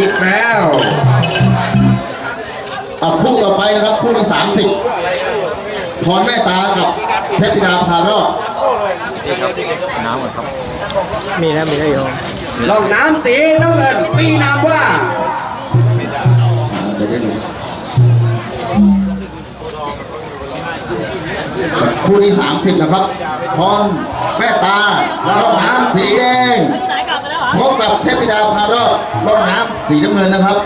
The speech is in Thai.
แล้วอะคู่ต่อไปนะครับคู่ที่สามสิบพรแม่ตากับเทพธิดาพารอดมีแล้วมีแล้วโยมลองน้ำสีน้ำเงินมีนามว่าเดี๋ยวได้ดูคู่ที่สามสิบนะครับ พรแม่ตาล่องน้ำสีแดงพบกับเทพธิดาพารอดล่องน้ำ สีน้ำเงินนะครับ